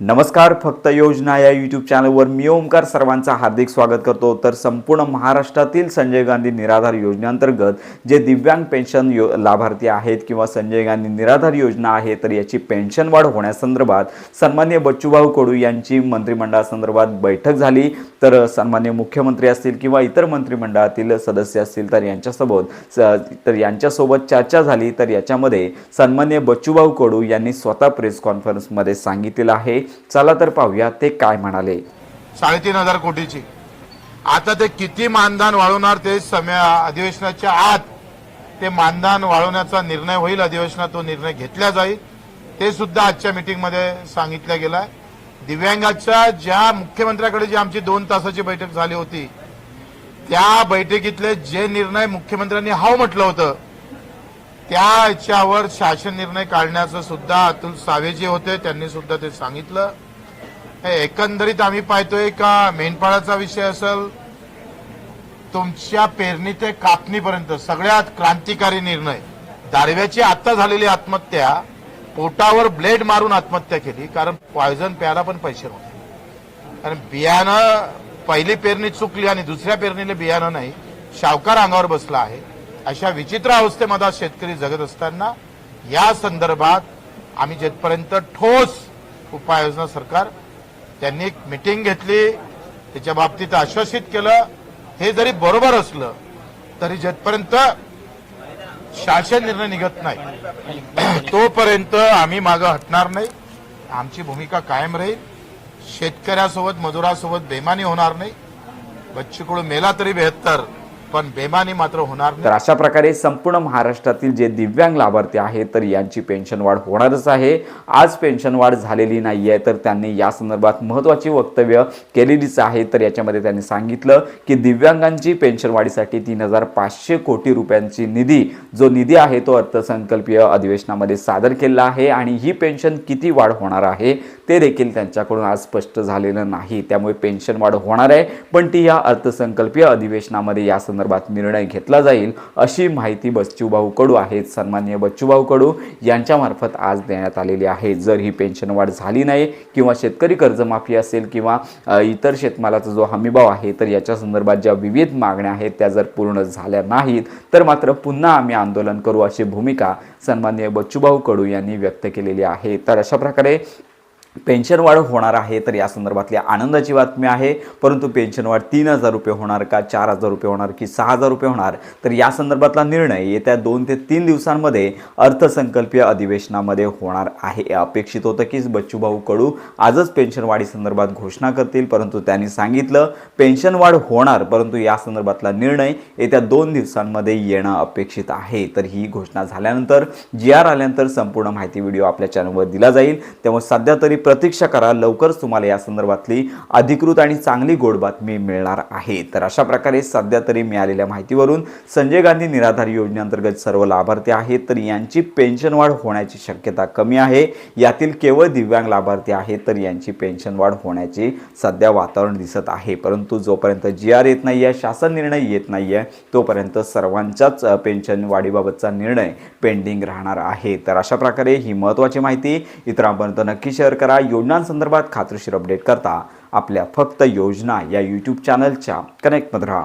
नमस्कार फक्त योजना या यूट्यूब चॅनलवर मी ओमकार सर्वांचं हार्दिक स्वागत करतो. तर संपूर्ण महाराष्ट्रातील संजय गांधी निराधार योजनेअंतर्गत जे दिव्यांग पेन्शन यो लाभार्थी आहेत किंवा संजय गांधी निराधार योजना आहे तर याची पेन्शन वाढ होण्यासंदर्भात सन्मान्य बच्चूभाऊ कडू यांची मंत्रिमंडळासंदर्भात बैठक झाली. तर सन्मान्य मुख्यमंत्री असतील किंवा इतर मंत्रिमंडळातील सदस्य असतील तर यांच्यासोबत स- तर यांच्यासोबत चर्चा झाली. तर याच्यामध्ये सन्मान्य बच्चूभाऊ कडू यांनी स्वतः प्रेस कॉन्फरन्समध्ये सांगितलेलं आहे. चला तर पाहूया ते काय म्हणाले. साडेतीन हजार कोटीची. आता ते किती मानधन वाढवणार ते समय अधिवेशनाच्या आत. ते मानधन वाढवण्याचा निर्णय होईल अधिवेशनात तो निर्णय घेतला जाईल. ते सुद्धा आजच्या मिटिंगमध्ये सांगितलं गेलं आहे दिव्यांगाच्या ज्या मुख्यमंत्र्याकडे जी आमची दोन तासाची बैठक झाली होती त्या बैठकीतले जे निर्णय मुख्यमंत्र्यांनी हाव म्हटलं होतं त्या याच्यावर शासन निर्णय काढण्याचं सुद्धा अतुल सावे जे होते त्यांनी सुद्धा ते सांगितलं. हे एकंदरीत आम्ही पाहतोय का मेंढपाळाचा विषय असेल तुमच्या पेरणी ते कापणीपर्यंत सगळ्यात क्रांतिकारी निर्णय. दारव्याची आता झालेली आत्महत्या पोटावर ब्लेड मारून आत्महत्या केली कारण पॉयझन प्यायला पण पैसे नव्हते. कारण बियाणं पहिली पेरणी चुकली आणि दुसऱ्या पेरणीला बियाणं नाही शावकार अंगावर बसला आहे. अशा विचित्र अवस्थेमध्ये शेतकरी जगत असताना या संदर्भात आम्ही जिथपर्यंत ठोस उपाययोजना सरकार त्यांनी एक मिटिंग घेतली त्याच्या बाबतीत आश्वासित केलं. हे जरी बरोबर असलं तरी जिथपर्यंत शासन निर्णय निघत नाही तोपर्यंत आम्ही मागं हटणार नाही. आमची भूमिका कायम राहील. शेतकऱ्यासोबत मजुरासोबत बेमानी होणार नाही. बच्चूकडून मेला तरी बेहत्तर. पण बेमानी मात्र होणार तर अशा प्रकारे संपूर्ण महाराष्ट्रातील जे दिव्यांग लाभार्थी आहेत तर यांची पेन्शन वाढ होणारच आहे. आज पेन्शन वाढ झालेली नाही आहे तर त्यांनी या संदर्भात महत्त्वाची वक्तव्य केलेलीच आहे. तर याच्यामध्ये त्यांनी सांगितलं की दिव्यांगांची पेन्शन वाढीसाठी तीन हजार पाचशे कोटी रुपयांची निधी जो निधी आहे तो अर्थसंकल्पीय अधिवेशनामध्ये सादर केला आहे आणि ही पेन्शन किती वाढ होणार आहे ते देखील त्यांच्याकडून आज स्पष्ट झालेलं नाही. त्यामुळे पेन्शन वाढ होणार आहे पण ती या अर्थसंकल्पीय अधिवेशनामध्ये या संदर्भात संदर्भात निर्णय घेतला जाईल अशी माहिती बच्चूभाऊ कडू आहेत. सन्मान्य बच्चूभाऊ कडू यांच्यामार्फत आज देण्यात आलेली आहे. जर ही पेन्शन वाढ झाली नाही किंवा शेतकरी कर्जमाफी असेल किंवा इतर शेतमालाचा जो हमीभाव आहे तर याच्या संदर्भात ज्या विविध मागण्या आहेत त्या जर पूर्ण झाल्या नाहीत तर मात्र पुन्हा आम्ही आंदोलन करू अशी भूमिका सन्मान्य बच्चूभाऊ कडू यांनी व्यक्त केलेली आहे. तर अशा प्रकारे पेन्शन वाढ होणार आहे तर या संदर्भातली आनंदाची बातमी आहे. परंतु पेन्शन वाढ तीन हजार रुपये होणार का चार हजार रुपये होणार की सहा हजार रुपये होणार? तर या संदर्भातला निर्णय येत्या दोन ते तीन दिवसांमध्ये अर्थसंकल्पीय अधिवेशनामध्ये होणार आहे. अपेक्षित होतं की बच्चूभाऊ कडू आजच पेन्शन वाढीसंदर्भात घोषणा करतील परंतु त्यांनी सांगितलं पेन्शन वाढ होणार परंतु या संदर्भातला निर्णय येत्या दोन दिवसांमध्ये येणं अपेक्षित आहे. तर ही घोषणा झाल्यानंतर जी आर आल्यानंतर संपूर्ण माहिती व्हिडिओ आपल्या चॅनलवर दिला जाईल. त्यामुळे सध्या तरी प्रतीक्षा करा लवकरच तुम्हाला या संदर्भातली अधिकृत आणि चांगली गोड बातमी मिळणार आहे. तर अशा प्रकारे सध्या तरी मिळालेल्या माहितीवरून संजय गांधी निराधार योजनेअंतर्गत सर्व लाभार्थी आहेत तर यांची पेन्शन वाढ होण्याची शक्यता कमी आहे. यातील केवळ दिव्यांग लाभार्थी आहेत तर यांची पेन्शन वाढ होण्याची सध्या वातावरण दिसत आहे. परंतु जोपर्यंत जी आर येत नाही आहे शासन निर्णय येत नाही आहे तोपर्यंत सर्वांच्याच पेन्शन वाढीबाबतचा निर्णय पेंडिंग राहणार आहे. तर अशा प्रकारे ही महत्त्वाची माहिती इतरांपर्यंत नक्की शेअर करा. योजनांसंदर्भात खात्रीशीर अपडेट करता आपल्या फक्त योजना या यूट्यूब चॅनलच्या कनेक्टमध्ये राहा.